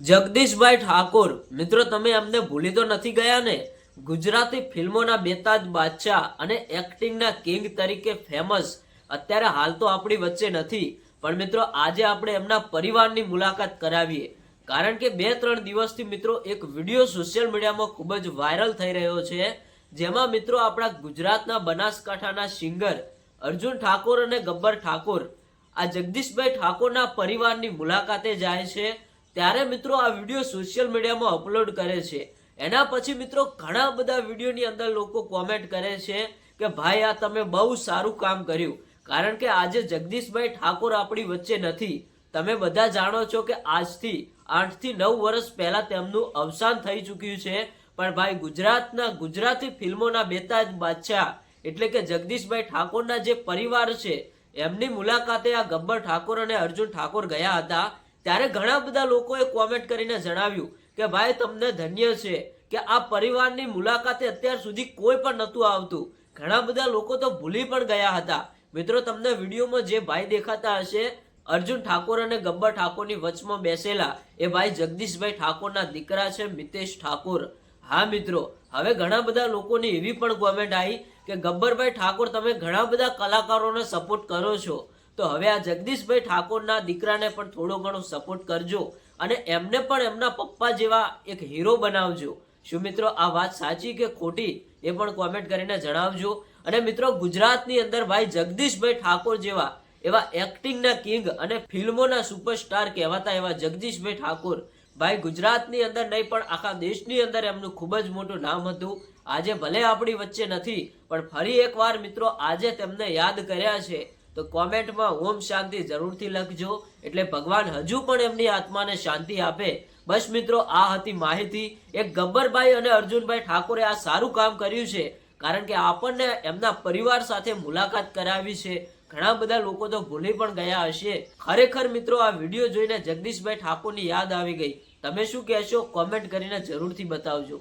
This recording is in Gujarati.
જગદીશભાઈ ઠાકોર, મિત્રો તમે અમને ભૂલી તો નથી ગયા ને ગુજરાતી ફિલ્મોના બેતાજ બાદશાહ અને એક્ટિંગના કિંગ તરીકે ફેમસ અત્યારે હાલ તો આપણી વચ્ચે નથી. પણ મિત્રો, આજે આપણે એમના પરિવારની મુલાકાત કરાવીએ. કારણ કે બે ત્રણ દિવસથી મિત્રો, એક વીડિયો સોશિયલ મીડિયામાં ખૂબ જ વાયરલ થઈ રહ્યો છે. જેમાં મિત્રો આપણા ગુજરાતના બનાસકાંઠાના સિંગર અર્જુન ઠાકોર અને ગબ્બર ઠાકોર આ જગદીશભાઈ ઠાકોરના પરિવારની મુલાકાતે જાય છે. ત્યારે મિત્રો આ વીડિયો સોશિયલ મીડિયામાં અપલોડ કરે છે. એના પછી મિત્રો ઘણા બધા વિડીયોની અંદર લોકો કોમેન્ટ કરે છે કે ભાઈ આ તમે બહુ સારું કામ કર્યું. કારણ કે આજે જગદીશભાઈ ઠાકોર આપણી વચ્ચે નથી. તમે બધા જાણો છો કે આજથી આઠથી નવ વર્ષ પહેલાં તેમનું અવસાન થઈ ચૂક્યું છે. પણ ભાઈ ગુજરાતના ગુજરાતી ફિલ્મોના બેતાજ બાદશાહ એટલે કે જગદીશભાઈ ઠાકોરના જે પરિવાર છે, એમની મુલાકાતે આ ગબ્બર ઠાકોર અને અર્જુન ઠાકોર ગયા હતા. ત્યારે ઘણા બધા લોકોએ કોમેન્ટ કરીને જણાવ્યું કે, ભાઈ, તમને ધન્ય છે કે આ પરિવારની મુલાકાતે અત્યાર સુધી કોઈ પણ નહોતું આવતું. ઘણા બધા લોકો તો ભૂલી પણ ગયા હતા. મિત્રો, તમને વિડીયોમાં જે ભાઈ દેખાતા હશે, અર્જુન ઠાકોર અને ગબ્બર ઠાકોરની વચમાં બેસેલા એ ભાઈ જગદીશભાઈ ઠાકોરના દીકરા છે, મિતેશ ઠાકોર. હા, મિત્રો, હવે ઘણા બધા લોકોની એવી પણ કોમેન્ટ આવી કે, ગબ્બરભાઈ ઠાકોર, તમે ઘણા બધા કલાકારોને સપોર્ટ કરો છો. તો હવે આ જગદીશભાઈ ઠાકોરના દીકરાને પણ થોડો ઘણો સપોર્ટ કરજો અને એમને પણ એમના પપ્પા જેવા એક હીરો બનાવજો. શું મિત્રો આ વાત સાચી કે ખોટી એ પણ કોમેન્ટ કરીને જણાવજો. અને મિત્રો ગુજરાતની અંદર ભાઈ જગદીશભાઈ ઠાકોર જેવા એવા એક્ટિંગના કિંગ અને ફિલ્મોના સુપરસ્ટાર કહેવાતા એવા જગદીશભાઈ ઠાકોર. ભાઈ ગુજરાતની અંદર નહીં, પણ આખા દેશની અંદર એમનું ખૂબ જ મોટું નામ હતું. આજે ભલે આપણી વચ્ચે નથી, પણ ફરી એકવાર મિત્રો આજે તેમને યાદ કર્યા છે. તો કોમેન્ટમાં ઓમ શાંતિ જરૂરથી લખજો. એટલે ભગવાન હજુ પણ એમની આત્માને શાંતિ આપે. બસ મિત્રો, આ હતી માહિતી. એક ગબ્બરભાઈ અને અર્જુનભાઈ ઠાકોરે આ સારું કામ કર્યું છે. કારણ કે આપણને એમના પરિવાર સાથે મુલાકાત કરાવી છે. ઘણા બધા લોકો તો ભૂલી પણ ગયા હશે. ખરેખર મિત્રો, આ વીડિયો જોઈને જગદીશભાઈ ઠાકોરની યાદ આવી ગઈ. તમે શું કહેશો? કોમેન્ટ કરીને જરૂરથી બતાવજો.